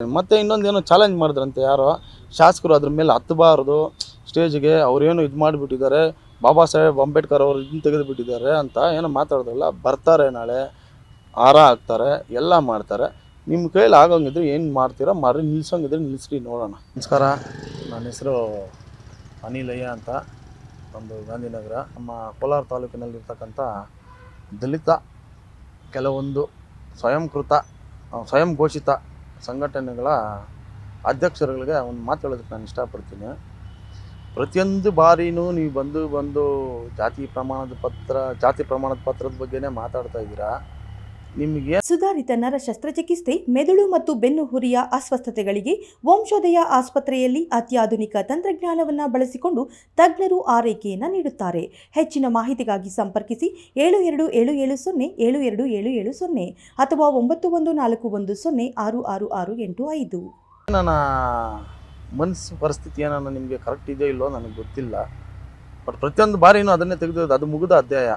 ಮತ್ತೆ ಇನ್ನೊಂದು ಏನೋ ಚಾಲೆಂಜ್ ಮಾಡಿದ್ರಂತೆ ಯಾರೋ? ಶಾಸಕರು ಅದ್ರ ಮೇಲೆ ಹತ್ತಬಾರ್ದು ಸ್ಟೇಜ್ಗೆ ಅವ್ರೇನು ಇದು ಮಾಡಿಬಿಟ್ಟಿದ್ದಾರೆ. ಬಾಬಾ ಸಾಹೇಬ್ ಅಂಬೇಡ್ಕರ್ ಅವರು ಇದನ್ನು ತೆಗೆದುಬಿಟ್ಟಿದ್ದಾರೆ ಅಂತ ಏನೋ ಮಾತಾಡಿದ್ರಲ್ಲ ಬರ್ತಾರೆ ನಾಳೆ ಹಾರ ಹಾಕ್ತಾರೆ ಎಲ್ಲ ಮಾಡ್ತಾರೆ. ನಿಮ್ಮ ಕೈಯಲ್ಲಿ ಆಗೋಂಗಿದ್ರೆ ಏನು ಮಾಡ್ತೀರಾ? ಮರಿ ನಿಲ್ಸೋಂಗಿದ್ರೆ ನಿಲ್ಲಿಸ್ರಿ ನೋಡೋಣ. ನಮಸ್ಕಾರ. ನನ್ನ ಹೆಸರು ಅನಿಲಯ್ಯ ಅಂತ. ನಮ್ಮದು ಗಾಂಧಿನಗರ. ನಮ್ಮ ಕೋಲಾರ ತಾಲೂಕಿನಲ್ಲಿರ್ತಕ್ಕಂಥ ದಲಿತ ಕೆಲವೊಂದು ಸ್ವಯಂಕೃತ ಸ್ವಯಂ ಘೋಷಿತ ಸಂಘಟನೆಗಳ ಅಧ್ಯಕ್ಷರುಗಳಿಗೆ ಒಂದು ಮಾತು ಹೇಳೋದಕ್ಕೆ ನಾನು ಇಷ್ಟಪಡ್ತೀನಿ. ಪ್ರತಿಯೊಂದು ಬಾರಿನೂ ನೀವು ಬಂದು ಬಂದು ಜಾತಿ ಪ್ರಮಾಣದ ಪತ್ರ, ಜಾತಿ ಪ್ರಮಾಣದ ಪತ್ರದ ಬಗ್ಗೆನೇ ಮಾತಾಡ್ತಾ ಇದ್ದೀರಾ? ನಿಮಗೆ ಸುಧಾರಿತ ನರ ಶಸ್ತ್ರಚಿಕಿತ್ಸೆ ಮೆದುಳು ಮತ್ತು ಬೆನ್ನು ಹುರಿಯ ಅಸ್ವಸ್ಥತೆಗಳಿಗೆ ವಂಶೋದಯ ಆಸ್ಪತ್ರೆಯಲ್ಲಿ ಅತ್ಯಾಧುನಿಕ ತಂತ್ರಜ್ಞಾನವನ್ನು ಬಳಸಿಕೊಂಡು ತಜ್ಞರು ಆರೈಕೆಯನ್ನು ನೀಡುತ್ತಾರೆ. ಹೆಚ್ಚಿನ ಮಾಹಿತಿಗಾಗಿ ಸಂಪರ್ಕಿಸಿ ಏಳು ಎರಡು ಏಳು ಏಳು ಸೊನ್ನೆ ಏಳು ಎರಡು ಏಳು ಏಳು ಸೊನ್ನೆ ಅಥವಾ ಒಂಬತ್ತು ಒಂದು ನಾಲ್ಕು ಒಂದು ಸೊನ್ನೆ ಆರು ಆರು ಆರು ಎಂಟು ಐದು. ನನ್ನ ಮನಸ್ಸು ಪರಿಸ್ಥಿತಿ ಏನನ್ನ ನಿಮಗೆ ಕರೆಕ್ಟ್ ಇದೆಯೋ ಇಲ್ಲೋ ನನಗೆ ಗೊತ್ತಿಲ್ಲ. ಬಟ್ ಪ್ರತಿಯೊಂದು ಬಾರಿನೂ ಅದನ್ನೇ ತೆಗೆದು ಅದು ಮುಗಿದ ಅಧ್ಯಾಯ.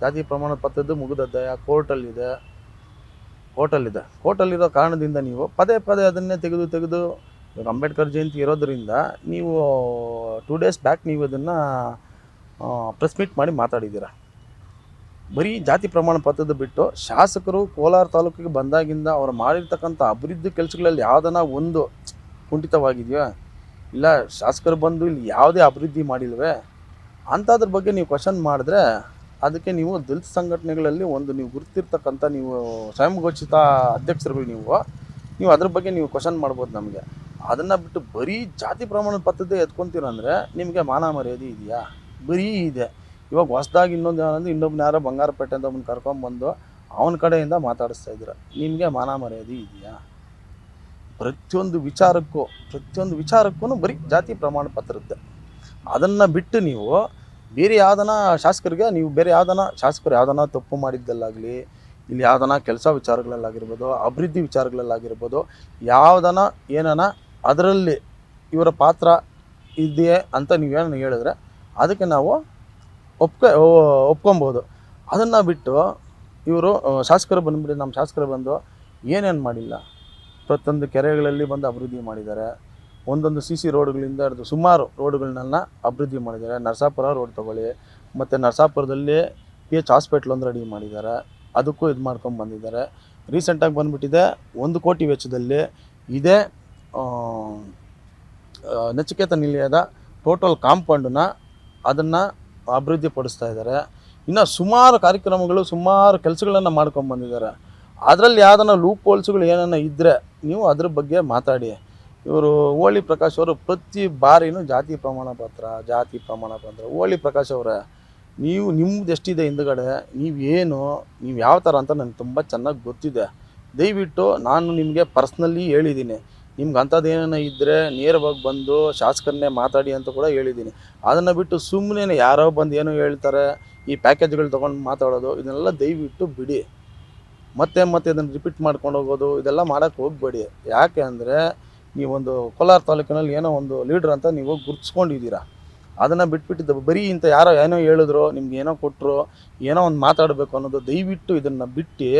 ಜಾತಿ ಪ್ರಮಾಣ ಪತ್ರದ್ದು ಮುಗಿದ ಅಧ್ಯಾಯ ಕೋರ್ಟಲ್ಲಿದೆ ಕೋರ್ಟಲ್ಲಿದೆ ಕೋರ್ಟಲ್ಲಿರೋ ಕಾರಣದಿಂದ ನೀವು ಪದೇ ಪದೇ ಅದನ್ನೇ ತೆಗೆದು ತೆಗೆದು ಇವಾಗ ಅಂಬೇಡ್ಕರ್ ಜಯಂತಿ ಇರೋದರಿಂದ ನೀವು ಟೂ ಡೇಸ್ ಬ್ಯಾಕ್ ನೀವು ಅದನ್ನು ಪ್ರೆಸ್ ಮೀಟ್ ಮಾಡಿ ಮಾತಾಡಿದ್ದೀರ? ಬರೀ ಜಾತಿ ಪ್ರಮಾಣ ಪತ್ರದ ಬಿಟ್ಟು ಶಾಸಕರು ಕೋಲಾರ ತಾಲೂಕಿಗೆ ಬಂದಾಗಿಂದ ಅವರು ಮಾಡಿರ್ತಕ್ಕಂಥ ಅಭಿವೃದ್ಧಿ ಕೆಲಸಗಳಲ್ಲಿ ಯಾವುದನ್ನ ಒಂದು ಕುಂಠಿತವಾಗಿದೆಯೋ? ಇಲ್ಲ ಶಾಸಕರು ಬಂದು ಇಲ್ಲಿ ಯಾವುದೇ ಅಭಿವೃದ್ಧಿ ಮಾಡಿಲ್ವೇ? ಅಂಥದ್ರ ಬಗ್ಗೆ ನೀವು ಕ್ವಶನ್ ಮಾಡಿದ್ರೆ ಅದಕ್ಕೆ ನೀವು ದಲಿತ ಸಂಘಟನೆಗಳಲ್ಲಿ ಒಂದು ನೀವು ಗುರುತಿರ್ತಕ್ಕಂಥ ನೀವು ಸ್ವಯಂ ಘೋಷಿತ ಅಧ್ಯಕ್ಷರುಗಳು ನೀವು ನೀವು ಅದ್ರ ಬಗ್ಗೆ ನೀವು ಕ್ವಶನ್ ಮಾಡ್ಬೋದು ನಮಗೆ. ಅದನ್ನು ಬಿಟ್ಟು ಬರೀ ಜಾತಿ ಪ್ರಮಾಣ ಪತ್ರದೇ ಎತ್ಕೊಂತೀರಂದರೆ ನಿಮಗೆ ಮಾನ ಮರ್ಯಾದೆ ಇದೆಯಾ? ಬರೀ ಇದೆ. ಇವಾಗ ಹೊಸ್ದಾಗಿ ಇನ್ನೊಂದು ಏನಂದ್ರೆ ಇನ್ನೊಬ್ಬನ ಯಾರೋ ಬಂಗಾರಪೇಟೆ ಅಂತ ಒಬ್ಬನ ಕರ್ಕೊಂಬಂದು ಅವನ ಕಡೆಯಿಂದ ಮಾತಾಡಿಸ್ತಾ ಇದ್ದೀರ? ನಿಮಗೆ ಮಾನ ಮರ್ಯಾದೆ ಇದೆಯಾ? ಪ್ರತಿಯೊಂದು ವಿಚಾರಕ್ಕೂ ಪ್ರತಿಯೊಂದು ವಿಚಾರಕ್ಕೂ ಬರೀ ಜಾತಿ ಪ್ರಮಾಣ ಪತ್ರದ್ದೇ ಅದನ್ನು ಬಿಟ್ಟು ನೀವು ಬೇರೆ ಯಾವ್ದನ ಶಾಸಕರಿಗೆ ನೀವು ಬೇರೆ ಯಾವ್ದನ ಶಾಸಕರು ಯಾವ್ದನ ತಪ್ಪು ಮಾಡಿದ್ದಲ್ಲಾಗಲಿ, ಇಲ್ಲಿ ಯಾವ್ದನ ಕೆಲಸ ವಿಚಾರಗಳಲ್ಲಾಗಿರ್ಬೋದು, ಅಭಿವೃದ್ಧಿ ವಿಚಾರಗಳಲ್ಲಾಗಿರ್ಬೋದು, ಯಾವ್ದನ ಏನನ ಅದರಲ್ಲಿ ಇವರ ಪಾತ್ರ ಇದೆಯೇ ಅಂತ ನೀವೇನು ಹೇಳಿದ್ರೆ ಅದಕ್ಕೆ ನಾವು ಒಪ್ಕ ಒಪ್ಕೊಬೋದು. ಅದನ್ನು ಬಿಟ್ಟು ಇವರು ಶಾಸಕರು ಬಂದುಬಿಟ್ಟು ನಮ್ಮ ಶಾಸಕರು ಬಂದು ಏನೇನು ಮಾಡಿಲ್ಲ. ಪ್ರತಿಯೊಂದು ಕೆರೆಗಳಲ್ಲಿ ಬಂದು ಅಭಿವೃದ್ಧಿ ಮಾಡಿದ್ದಾರೆ. ಒಂದೊಂದು ಸಿ ಸಿ ರೋಡ್ಗಳಿಂದ ಹಿಡಿದು ಸುಮಾರು ರೋಡ್ಗಳನ್ನೆಲ್ಲ ಅಭಿವೃದ್ಧಿ ಮಾಡಿದ್ದಾರೆ. ನರಸಾಪುರ ರೋಡ್ ತೊಗೊಳ್ಳಿ, ಮತ್ತು ನರಸಾಪುರದಲ್ಲಿ ಪಿ ಎಚ್ ಹಾಸ್ಪಿಟ್ಲ್ ಒಂದು ರೆಡಿ ಮಾಡಿದ್ದಾರೆ. ಅದಕ್ಕೂ ಇದು ಮಾಡ್ಕೊಂಡು ಬಂದಿದ್ದಾರೆ. ರೀಸೆಂಟಾಗಿ ಬಂದುಬಿಟ್ಟಿದೆ, ಒಂದು ಕೋಟಿ ವೆಚ್ಚದಲ್ಲಿ ಇದೇ ನಚಿಕೇತ ನಿಲಯದ ಟೋಟಲ್ ಕಾಂಪೌಂಡನ್ನ ಅದನ್ನು ಅಭಿವೃದ್ಧಿ ಪಡಿಸ್ತಾ ಇದ್ದಾರೆ. ಇನ್ನು ಸುಮಾರು ಕಾರ್ಯಕ್ರಮಗಳು, ಸುಮಾರು ಕೆಲಸಗಳನ್ನು ಮಾಡ್ಕೊಂಡು ಬಂದಿದ್ದಾರೆ. ಅದರಲ್ಲಿ ಯಾವ್ದನ್ನ ಲೂಪ್ ಹೋಲ್ಸ್ಗಳು ಏನನ್ನ ಇದ್ದರೆ ನೀವು ಅದ್ರ ಬಗ್ಗೆ ಮಾತಾಡಿ. ಇವರು ಹೋಳಿ ಪ್ರಕಾಶ್ ಅವರು ಪ್ರತಿ ಬಾರಿನೂ ಜಾತಿ ಪ್ರಮಾಣ ಪತ್ರ, ಜಾತಿ ಪ್ರಮಾಣ ಪತ್ರ ಹೋಳಿ ಪ್ರಕಾಶ್ ಅವರೇ, ನೀವು ನಿಮ್ದು ಎಷ್ಟಿದೆ ಹಿಂದ್ಗಡೆ ನೀವೇನು ನೀವು ಯಾವ ಥರ ಅಂತ ನನಗೆ ತುಂಬ ಚೆನ್ನಾಗಿ ಗೊತ್ತಿದೆ. ದಯವಿಟ್ಟು ನಾನು ನಿಮಗೆ ಪರ್ಸ್ನಲಿ ಹೇಳಿದ್ದೀನಿ ನಿಮ್ಗೆ ಅಂಥದ್ದು ಏನೇನೋ ಇದ್ದರೆ ನೇರವಾಗಿ ಬಂದು ಶಾಸಕರನ್ನೇ ಮಾತಾಡಿ ಅಂತ ಕೂಡ ಹೇಳಿದ್ದೀನಿ ಅದನ್ನು ಬಿಟ್ಟು ಸುಮ್ಮನೆ ಯಾರೋ ಬಂದು ಏನೋ ಹೇಳ್ತಾರೆ, ಈ ಪ್ಯಾಕೇಜ್ಗಳು ತೊಗೊಂಡು ಮಾತಾಡೋದು, ಇದನ್ನೆಲ್ಲ ದಯವಿಟ್ಟು ಬಿಡಿ. ಮತ್ತೆ ಮತ್ತೆ ಇದನ್ನು ರಿಪೀಟ್ ಮಾಡ್ಕೊಂಡು ಹೋಗೋದು, ಇದೆಲ್ಲ ಮಾಡೋಕ್ಕೆ ಹೋಗಬೇಡಿ. ಯಾಕೆ ಅಂದರೆ ನೀವೊಂದು ಕೋಲಾರ ತಾಲೂಕಿನಲ್ಲಿ ಏನೋ ಒಂದು ಲೀಡ್ರ್ ಅಂತ ನೀವು ಗುರ್ತಿಸ್ಕೊಂಡಿದ್ದೀರಾ? ಅದನ್ನು ಬಿಟ್ಬಿಟ್ಟಿದ್ದ ಬರೀ ಇಂಥ ಯಾರೋ ಏನೋ ಹೇಳಿದ್ರು, ನಿಮ್ಗೆ ಏನೋ ಕೊಟ್ಟರು ಏನೋ ಒಂದು ಮಾತಾಡಬೇಕು ಅನ್ನೋದು ದಯವಿಟ್ಟು ಇದನ್ನು ಬಿಟ್ಟು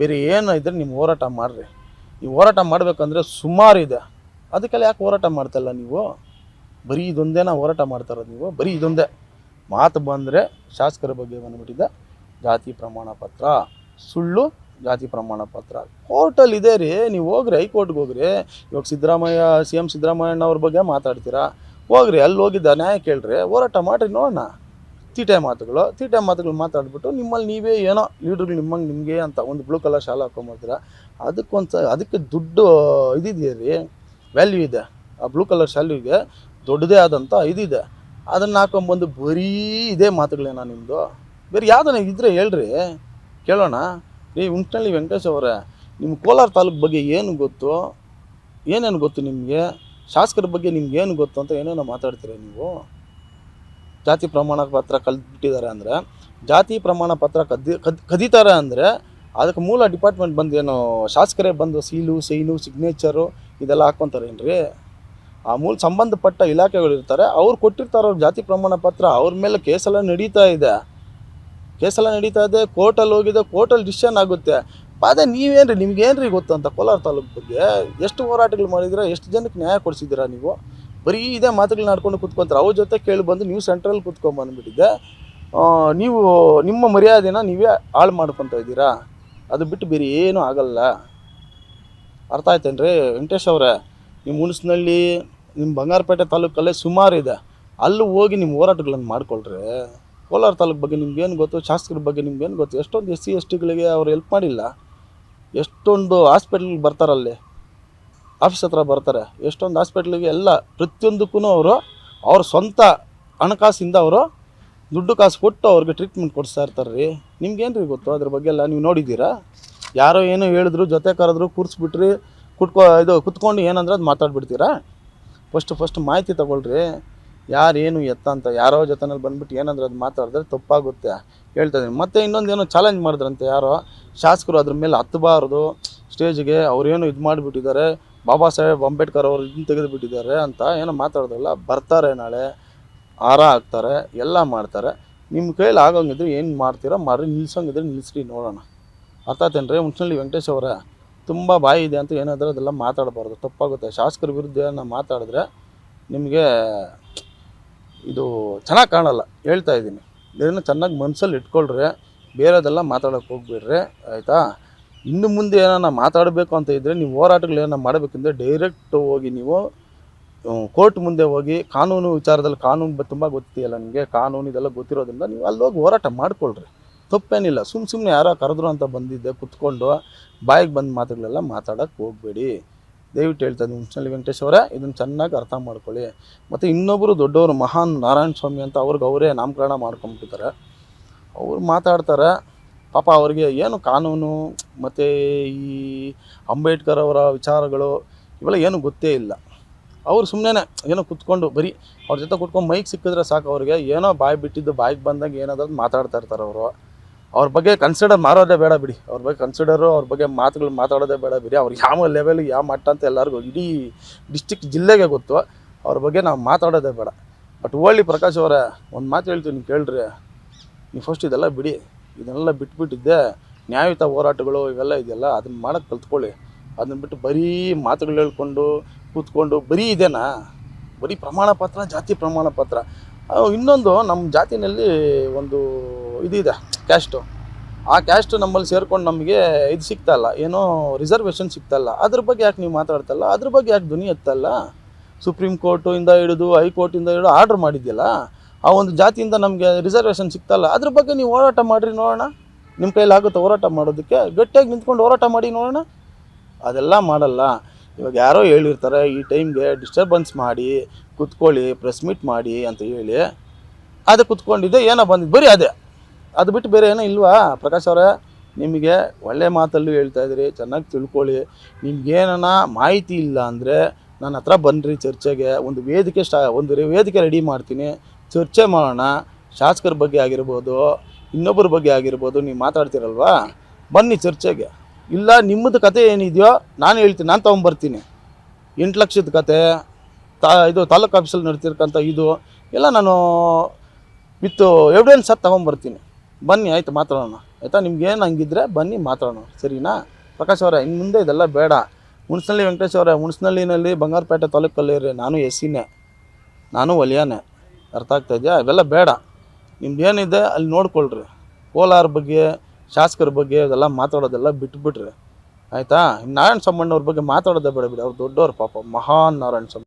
ಬೇರೆ ಏನೋ ಇದ್ರೆ ನಿಮ್ಮ ಹೋರಾಟ ಮಾಡಿರಿ. ನೀವು ಹೋರಾಟ ಮಾಡಬೇಕಂದ್ರೆ ಸುಮಾರು ಇದೆ. ಅದಕ್ಕೆಲ್ಲ ಯಾಕೆ ಹೋರಾಟ ಮಾಡ್ತಾಯಿಲ್ಲ ನೀವು? ಬರೀ ಇದೊಂದೇನ ಹೋರಾಟ ಮಾಡ್ತಾ ಇರೋದು ನೀವು? ಬರೀ ಇದೊಂದೇ. ಮಾತು ಬಂದರೆ ಶಾಸಕರ ಬಗ್ಗೆ ಬಂದುಬಿಟ್ಟಿದ್ದ ಜಾತಿ ಪ್ರಮಾಣ ಪತ್ರ ಸುಳ್ಳು ಜಾತಿ ಪ್ರಮಾಣ ಪತ್ರ. ಕೋರ್ಟಲ್ಲಿ ಇದೆ ರೀ, ನೀವು ಹೋಗ್ರಿ ಹೈಕೋರ್ಟ್ಗೆ ಹೋಗ್ರಿ. ಇವಾಗ ಸಿದ್ದರಾಮಯ್ಯ ಸಿ ಎಂ ಸಿದ್ದರಾಮಯ್ಯ ಅವ್ರ ಬಗ್ಗೆ ಮಾತಾಡ್ತೀರಾ? ಹೋಗ್ರಿ, ಅಲ್ಲಿ ಹೋಗಿದ್ದ ನ್ಯಾಯ ಕೇಳ್ರಿ. ಹೋರಾಟ ಮಾಡಿರಿ, ನೋಡೋಣ. ತೀಟೆ ಮಾತುಗಳು ತೀಟೆ ಮಾತುಗಳು ಮಾತಾಡ್ಬಿಟ್ಟು ನಿಮ್ಮಲ್ಲಿ ನೀವೇ ಏನೋ ಲೀಡ್ರ್ಗಳು ನಿಮ್ಮಂಗೆ ನಿಮಗೆ ಅಂತ ಒಂದು ಬ್ಲೂ ಕಲರ್ ಶಾಲೆ ಹಾಕೊಂಬರ್ತೀರ. ಅದಕ್ಕೊಂದು ಅದಕ್ಕೆ ದುಡ್ಡು ಇದಿದೆಯಾ ರೀ? ವ್ಯಾಲ್ಯೂ ಇದೆ. ಆ ಬ್ಲೂ ಕಲರ್ ಶಾಲಿಗೆ ದೊಡ್ಡದೇ ಆದಂಥ ಇದಿದೆ. ಅದನ್ನು ಹಾಕೊಂಬಂದು ಬರೀ ಇದೇ ಮಾತುಗಳೇನಾ ನಿಮ್ಮದು ಬೇರೆ ಯಾವ್ದನ ಇದ್ದರೆ ಹೇಳ್ರಿ. ಕೇಳೋಣ. ರೀ ಉಂಟಳ್ಳಿ ವೆಂಕಟೇಶ್ ಅವರೇ, ನಿಮ್ಮ ಕೋಲಾರ ತಾಲೂಕು ಬಗ್ಗೆ ಏನು ಗೊತ್ತು? ಏನೇನು ಗೊತ್ತು ನಿಮಗೆ? ಶಾಸಕರ ಬಗ್ಗೆ ನಿಮ್ಗೆ ಏನು ಗೊತ್ತು ಅಂತ ಏನೇನೋ ಮಾತಾಡ್ತೀರ ನೀವು? ಜಾತಿ ಪ್ರಮಾಣ ಪತ್ರ ಕಲ್ತ್ಬಿಟ್ಟಿದ್ದಾರೆ ಅಂದರೆ, ಜಾತಿ ಪ್ರಮಾಣ ಪತ್ರ ಕದ್ದಿ, ಕದ್, ಕದೀತಾರೆ ಅಂದರೆ, ಅದಕ್ಕೆ ಮೂಲ ಡಿಪಾರ್ಟ್ಮೆಂಟ್ ಬಂದು ಏನು, ಶಾಸಕರೇ ಬಂದು ಸೀಲು ಸೈನು ಸಿಗ್ನೇಚರು ಇದೆಲ್ಲ ಹಾಕ್ಕೊಂತಾರೇನ್ರಿ? ಆ ಮೂಲ ಸಂಬಂಧಪಟ್ಟ ಇಲಾಖೆಗಳು ಇರ್ತಾರೆ ಅವ್ರು ಅವ್ರ ಜಾತಿ ಪ್ರಮಾಣ ಪತ್ರ ಅವ್ರ ಮೇಲೆ ಕೇಸೆಲ್ಲ ನಡೀತಾ ಇದೆ. ಕೇಸೆಲ್ಲ ನಡೀತಾ ಇದೆ, ಕೋರ್ಟಲ್ಲಿ ಹೋಗಿದೆ, ಕೋರ್ಟಲ್ಲಿ ಡಿಸಿಷನ್ ಆಗುತ್ತೆ. ಅದೇ ನೀವೇನು ರೀ ನಿಮ್ಗೇನು ರೀ ಗೊತ್ತು ಅಂತ ಕೋಲಾರ ತಾಲೂಕು ಬಗ್ಗೆ? ಎಷ್ಟು ಹೋರಾಟಗಳು ಮಾಡಿದ್ದೀರಾ, ಎಷ್ಟು ಜನಕ್ಕೆ ನ್ಯಾಯ ಕೊಡಿಸಿದ್ದೀರಾ ನೀವು? ಬರೀ ಇದೇ ಮಾತುಗಳು ಆಡ್ಕೊಂಡು ಕೂತ್ಕೊಂತಾರೆ. ಅವ್ರ ಜೊತೆ ಕೇಳಿ ಬಂದು ನೀವು ಸೆಂಟ್ರಲ್ಲಿ ಕೂತ್ಕೊಂಬಂದ್ಬಿಟ್ಟಿದ್ದೆ ನೀವು, ನಿಮ್ಮ ಮರ್ಯಾದೆನ ನೀವೇ ಹಾಳು ಮಾಡ್ಕೊತ ಇದ್ದೀರಾ? ಅದು ಬಿಟ್ಟು ಬೇರೆ ಏನೂ ಆಗಲ್ಲ. ಅರ್ಥ ಆಯ್ತೇನ್ರಿ? ವೆಂಕಟೇಶ್ ಅವರೇ, ನಿಮ್ಮ ಹುಣಸಿನಲ್ಲಿ ನಿಮ್ಮ ಬಂಗಾರಪೇಟೆ ತಾಲೂಕಲ್ಲೇ ಸುಮಾರು ಇದೆ. ಅಲ್ಲಿ ಹೋಗಿ ನಿಮ್ಮ ಹೋರಾಟಗಳನ್ನು ಮಾಡ್ಕೊಳ್ರಿ. ಕೋಲಾರ ತಾಲೂಕು ಬಗ್ಗೆ ನಿಮ್ಗೇನು ಗೊತ್ತು? ಶಾಸಕರ ಬಗ್ಗೆ ನಿಮ್ಗೇನು ಗೊತ್ತು? ಎಷ್ಟೊಂದು ಎಸ್ ಸಿ, ಎಸ್ ಟಿಗಳಿಗೆ ಅವ್ರು ಹೆಲ್ಪ್ ಮಾಡಿಲ್ಲ. ಎಷ್ಟೊಂದು ಹಾಸ್ಪಿಟ್ಲಿಗೆ ಬರ್ತಾರಲ್ಲಿ ಆಫೀಸ್ ಹತ್ರ ಬರ್ತಾರೆ. ಎಷ್ಟೊಂದು ಹಾಸ್ಪಿಟ್ಲಿಗೆ ಎಲ್ಲ ಪ್ರತಿಯೊಂದಕ್ಕೂ ಅವರು, ಅವ್ರ ಸ್ವಂತ ಹಣಕಾಸಿಂದ ಅವರು ದುಡ್ಡು ಕಾಸು ಕೊಟ್ಟು ಅವ್ರಿಗೆ ಟ್ರೀಟ್ಮೆಂಟ್ ಕೊಡಿಸ್ತಾ ಇರ್ತಾರೆ ರೀ. ನಿಮ್ಗೇನು ರೀ ಗೊತ್ತು ಅದ್ರ ಬಗ್ಗೆ ಎಲ್ಲ ನೀವು ನೋಡಿದ್ದೀರಾ? ಯಾರೋ ಏನೋ ಹೇಳಿದ್ರು ಜೊತೆ ಕರೆದ್ರು ಕೂರಿಸ್ಬಿಟ್ರಿ ಕುಟ್ಕೊ ಇದು ಕುತ್ಕೊಂಡು ಏನಂದ್ರೆ ಅದು ಮಾತಾಡ್ಬಿಡ್ತೀರಾ? ಫಸ್ಟ್ ಫಸ್ಟ್ ಮಾಹಿತಿ ತಗೊಳ್ರಿ. ಯಾರು ಏನು ಎತ್ತ ಅಂತ, ಯಾರೋ ಜೊತೆನಲ್ಲಿ ಬಂದ್ಬಿಟ್ಟು ಏನಾದರೂ ಅದು ಮಾತಾಡಿದ್ರೆ ತಪ್ಪಾಗುತ್ತೆ ಹೇಳ್ತಾ ಇದ್ದೀನಿ. ಮತ್ತೆ ಇನ್ನೊಂದು ಏನೋ ಚಾಲೆಂಜ್ ಮಾಡಿದ್ರಂತೆ ಯಾರೋ, ಶಾಸಕರು ಅದ್ರ ಮೇಲೆ ಹತ್ತಬಾರ್ದು ಸ್ಟೇಜ್ಗೆ ಅವ್ರೇನು ಇದು ಮಾಡಿಬಿಟ್ಟಿದ್ದಾರೆ, ಬಾಬಾ ಸಾಹೇಬ್ ಅಂಬೇಡ್ಕರ್ ಅವರು ಇದನ್ನು ತೆಗೆದುಬಿಟ್ಟಿದ್ದಾರೆ ಅಂತ ಏನೋ ಮಾತಾಡೋದಲ್ಲ, ಬರ್ತಾರೆ ನಾಳೆ, ಹಾರ ಹಾಕ್ತಾರೆ, ಎಲ್ಲ ಮಾಡ್ತಾರೆ. ನಿಮ್ಮ ಕೈಯಲ್ಲಿ ಆಗೋಂಗಿದ್ರೆ ಏನು ಮಾಡ್ತೀರಾ? ಮಾಡ್ರಿ, ನಿಲ್ಸೋಂಗಿದ್ರೆ ನಿಲ್ಲಿಸ್ರಿ ನೋಡೋಣ. ಅರ್ಥ ಆತೇನ್ರಿ ವೆಂಕಟೇಶ್ ಅವರೇ, ತುಂಬ ಬಾಯಿ ಇದೆ ಅಂತ ಏನಾದರೂ ಅದೆಲ್ಲ ಮಾತಾಡಬಾರ್ದು, ತಪ್ಪಾಗುತ್ತೆ. ಶಾಸಕರ ವಿರುದ್ಧ ಏನೋ ಮಾತಾಡಿದ್ರೆ ನಿಮಗೆ ಇದು ಚೆನ್ನಾಗಿ ಕಾಣಲ್ಲ, ಹೇಳ್ತಾ ಇದ್ದೀನಿ. ಇದನ್ನು ಚೆನ್ನಾಗಿ ಮನಸ್ಸಲ್ಲಿ ಇಟ್ಕೊಳ್ರೆ, ಬೇರೆದೆಲ್ಲ ಮಾತಾಡೋಕೆ ಹೋಗ್ಬೇಡ್ರಿ, ಆಯಿತಾ? ಇನ್ನು ಮುಂದೆ ಏನಾರ ಮಾತಾಡಬೇಕು ಅಂತ ಇದ್ದರೆ ನೀವು ಹೋರಾಟಗಳು ಏನೋ ಮಾಡಬೇಕಂದ್ರೆ ಡೈರೆಕ್ಟ್ ಹೋಗಿ ನೀವು ಕೋರ್ಟ್ ಮುಂದೆ ಹೋಗಿ ಕಾನೂನು ವಿಚಾರದಲ್ಲಿ ಕಾನೂನು ತುಂಬ ಗೊತ್ತಿಲ್ಲ ನಿಮಗೆ? ಕಾನೂನು ಇದೆಲ್ಲ ಗೊತ್ತಿರೋದ್ರಿಂದ ನೀವು ಅಲ್ಲಿ ಹೋಗಿ ಹೋರಾಟ ಮಾಡಿಕೊಳ್ರಿ. ತಪ್ಪೇನಿಲ್ಲ ಸುಮ್ಮ ಸುಮ್ಮನೆ ಯಾರೋ ಕರೆದ್ರು ಅಂತ ಬಂದಿದ್ದೆ, ಕುತ್ಕೊಂಡು ಬಾಯಿಗೆ ಬಂದ ಮಾತುಗಳೆಲ್ಲ ಮಾತಾಡೋಕ್ಕೆ ಹೋಗಬೇಡಿ. ದಯವಿಟ್ಟು ಹೇಳ್ತಾ ಇದ್ದೀನಿ ಹುಣಸಳ್ಳಿ ವೆಂಕಟೇಶ್ವರ ಇದನ್ನು ಚೆನ್ನಾಗಿ ಅರ್ಥ ಮಾಡ್ಕೊಳ್ಳಿ. ಮತ್ತು ಇನ್ನೊಬ್ಬರು ದೊಡ್ಡವರು ಮಹಾನ್ ನಾರಾಯಣ ಸ್ವಾಮಿ ಅಂತ ಅವ್ರಿಗೆ ಅವರೇ ನಾಮಕರಣ ಮಾಡ್ಕೊಂಬಿಟ್ಟಿದ್ದಾರೆ ಅವ್ರು ಮಾತಾಡ್ತಾರೆ, ಪಾಪ ಅವ್ರಿಗೆ ಏನು ಕಾನೂನು, ಮತ್ತು ಈ ಅಂಬೇಡ್ಕರ್ ಅವರ ವಿಚಾರಗಳು ಇವೆಲ್ಲ ಏನು ಗೊತ್ತೇ ಇಲ್ಲ. ಅವ್ರು ಸುಮ್ಮನೆ ಏನೋ ಕುತ್ಕೊಂಡು ಬರೀ ಅವ್ರ ಜೊತೆ ಕುತ್ಕೊಂಡು ಮೈಕ್ ಸಿಕ್ಕಿದ್ರೆ ಸಾಕು ಅವ್ರಿಗೆ, ಏನೋ ಬಾಯಿ ಬಿಟ್ಟಿದ್ದು ಬಾಯಿಗೆ ಬಂದಾಗ ಏನಾದ್ರು ಮಾತಾಡ್ತಾ ಇರ್ತಾರೆ ಅವರು. ಅವ್ರ ಬಗ್ಗೆ ಕನ್ಸಿಡರ್ ಮಾಡೋದೇ ಬೇಡ ಬಿಡಿ. ಅವ್ರ ಬಗ್ಗೆ ಕನ್ಸಿಡರು ಅವ್ರ ಬಗ್ಗೆ ಮಾತುಗಳು ಮಾತಾಡೋದೇ ಬೇಡ ಬಿಡಿ. ಅವ್ರು ಯಾವ ಲೆವೆಲ್ ಯಾವ ಮಟ್ಟ ಅಂತ ಎಲ್ಲರಿಗೂ ಇಡೀ ಡಿಸ್ಟಿಕ್ ಜಿಲ್ಲೆಗೆ ಗೊತ್ತು. ಅವ್ರ ಬಗ್ಗೆ ನಾವು ಮಾತಾಡೋದೇ ಬೇಡ. ಬಟ್ ಓಳ್ಳಿ ಪ್ರಕಾಶ್ ಅವರೇ, ಒಂದು ಮಾತು ಹೇಳ್ತೀನಿ ಕೇಳ್ರಿ. ನೀವು ಫಸ್ಟ್ ಇದೆಲ್ಲ ಬಿಡಿ. ಇದನ್ನೆಲ್ಲ ಬಿಟ್ಬಿಟ್ಟಿದ್ದೆ. ನ್ಯಾಯಯುತ ಹೋರಾಟಗಳು ಇವೆಲ್ಲ ಇದೆಯಲ್ಲ ಅದನ್ನ ಮಾಡೋಕ್ಕೆ ಕಲ್ತ್ಕೊಳ್ಳಿ. ಅದನ್ನ ಬಿಟ್ಟು ಬರೀ ಮಾತುಗಳು ಹೇಳ್ಕೊಂಡು, ಕೂತ್ಕೊಂಡು, ಬರೀ ಇದೇನಾ? ಬರೀ ಪ್ರಮಾಣ ಪತ್ರ ಜಾತಿ ಪ್ರಮಾಣ ಪತ್ರ ಇನ್ನೊಂದು ನಮ್ಮ ಜಾತಿನಲ್ಲಿ ಒಂದು ಇದಿದೆ ಕ್ಯಾಸ್ಟು ಆ ಕ್ಯಾಸ್ಟ್ ನಮ್ಮಲ್ಲಿ ಸೇರ್ಕೊಂಡು ನಮಗೆ ಇದು ಸಿಗ್ತಾ ಇಲ್ಲ, ಏನೋ ರಿಸರ್ವೇಷನ್ ಸಿಗ್ತಾ ಇಲ್ಲ. ಅದ್ರ ಬಗ್ಗೆ ಯಾಕೆ ನೀವು ಮಾತಾಡ್ತಲ್ಲ ಅದ್ರ ಬಗ್ಗೆ ಯಾಕೆ ಧ್ವನಿ ಎತ್ತಲ್ಲ ಸುಪ್ರೀಂ ಕೋರ್ಟಿಂದ ಹಿಡಿದು ಹೈಕೋರ್ಟಿಂದ ಹಿಡಿದು ಆರ್ಡ್ರ್ ಮಾಡಿದ್ದಿಲ್ಲ ಆ ಒಂದು ಜಾತಿಯಿಂದ ನಮಗೆ ರಿಸರ್ವೇಷನ್ ಸಿಗ್ತಲ್ಲ ಅದ್ರ ಬಗ್ಗೆ ನೀವು ಹೋರಾಟ ಮಾಡಿರಿ ನೋಡೋಣ. ನಿಮ್ಮ ಕೈಲಿ ಆಗುತ್ತೆ ಹೋರಾಟ ಮಾಡೋದಕ್ಕೆ? ಗಟ್ಟಿಯಾಗಿ ನಿಂತ್ಕೊಂಡು ಹೋರಾಟ ಮಾಡಿ ನೋಡೋಣ. ಅದೆಲ್ಲ ಮಾಡಲ್ಲ. ಇವಾಗ ಯಾರೋ ಹೇಳಿರ್ತಾರೆ, ಈ ಟೈಮ್ಗೆ ಡಿಸ್ಟರ್ಬೆನ್ಸ್ ಮಾಡಿ, ಕುತ್ಕೊಳ್ಳಿ ಪ್ರೆಸ್ ಮೀಟ್ ಮಾಡಿ ಅಂತ ಹೇಳಿ. ಅದು ಕುತ್ಕೊಂಡಿದ್ದೆ, ಏನೋ ಬಂದಿದ್ದು? ಬರೀ ಅದೇ. ಅದು ಬಿಟ್ಟು ಬೇರೆ ಏನೋ ಇಲ್ವಾ? ಪ್ರಕಾಶ್ ಅವರೇ, ನಿಮಗೆ ಒಳ್ಳೆ ಮಾತಲ್ಲೂ ಹೇಳ್ತಾ ಇದ್ದೀರಿ ಚೆನ್ನಾಗಿ ತಿಳ್ಕೊಳ್ಳಿ. ನಿಮ್ಗೇನ ಮಾಹಿತಿ ಇಲ್ಲ ಅಂದರೆ ನನ್ನ ಹತ್ರ ಬನ್ನಿರಿ ಚರ್ಚೆಗೆ. ಒಂದು ವೇದಿಕೆ ಸ್ಟಾ, ಒಂದು ವೇದಿಕೆ ರೆಡಿ ಮಾಡ್ತೀನಿ. ಚರ್ಚೆ ಮಾಡೋಣ. ಶಾಸಕರ ಬಗ್ಗೆ ಆಗಿರ್ಬೋದು, ಇನ್ನೊಬ್ಬರ ಬಗ್ಗೆ ಆಗಿರ್ಬೋದು, ನೀವು ಮಾತಾಡ್ತೀರಲ್ವಾ? ಬನ್ನಿ ಚರ್ಚೆಗೆ. ಇಲ್ಲ, ನಿಮ್ಮದು ಕತೆ ಏನಿದೆಯೋ ನಾನು ಹೇಳ್ತೀನಿ, ನಾನು ತೊಗೊಂಬರ್ತೀನಿ. ಎಂಟು ಲಕ್ಷದ ಕತೆ, ತಾ, ಇದು ತಾಲೂಕು ಆಫೀಸಲ್ಲಿ ನಡ್ತಿರ್ಕಂಥ ಇದು, ಎಲ್ಲ ನಾನು ವಿತ್ ಎವಿಡೆನ್ಸ್ ಅದು ತೊಗೊಂಬರ್ತೀನಿ. ಬನ್ನಿ, ಆಯಿತು, ಮಾತಾಡೋಣ. ಆಯಿತಾ? ನಿಮ್ಗೇನು ಹಂಗಿದ್ರೆ ಬನ್ನಿ, ಮಾತಾಡೋಣ. ಸರಿನಾ? ಪ್ರಕಾಶ್ ಅವರೇ ಇನ್ನು ಮುಂದೆ ಇದೆಲ್ಲ ಬೇಡ. ಹುಣಸ್ನಳ್ಳಿ ವೆಂಕಟೇಶ್ ಅವರೇ ಹುಣಸ್ನಳ್ಳಿನಲ್ಲಿ ಬಂಗಾರಪೇಟೆ ತಾಲೂಕಲ್ಲಿ ನಾನು ಎಸ್ ಸಿನೇ ನಾನು ಒಲಿಯಾನೆ ಅರ್ಥ ಆಗ್ತಾ ಇದೆಯಾ? ಇವೆಲ್ಲ ಬೇಡ. ನಿಮ್ದು ಏನಿದೆ ಅಲ್ಲಿ ನೋಡ್ಕೊಳ್ರಿ. ಕೋಲಾರ ಬಗ್ಗೆ, ಶಾಸಕರ ಬಗ್ಗೆ ಇದೆಲ್ಲ ಮಾತಾಡೋದೆಲ್ಲ ಬಿಟ್ಬಿಟ್ರಿ. ಆಯಿತಾ? ನಾರಾಯಣ ಸಮ್ಮಣ್ಣವ್ರ ಬಗ್ಗೆ ಮಾತಾಡೋದೇ ಬೇಡ ಬಿಡಿ. ಅವ್ರು ದೊಡ್ಡವ್ರು ಪಾಪ. ಮಹಾನ್ ನಾರಾಯಣ ಸ್ವಾಮಿ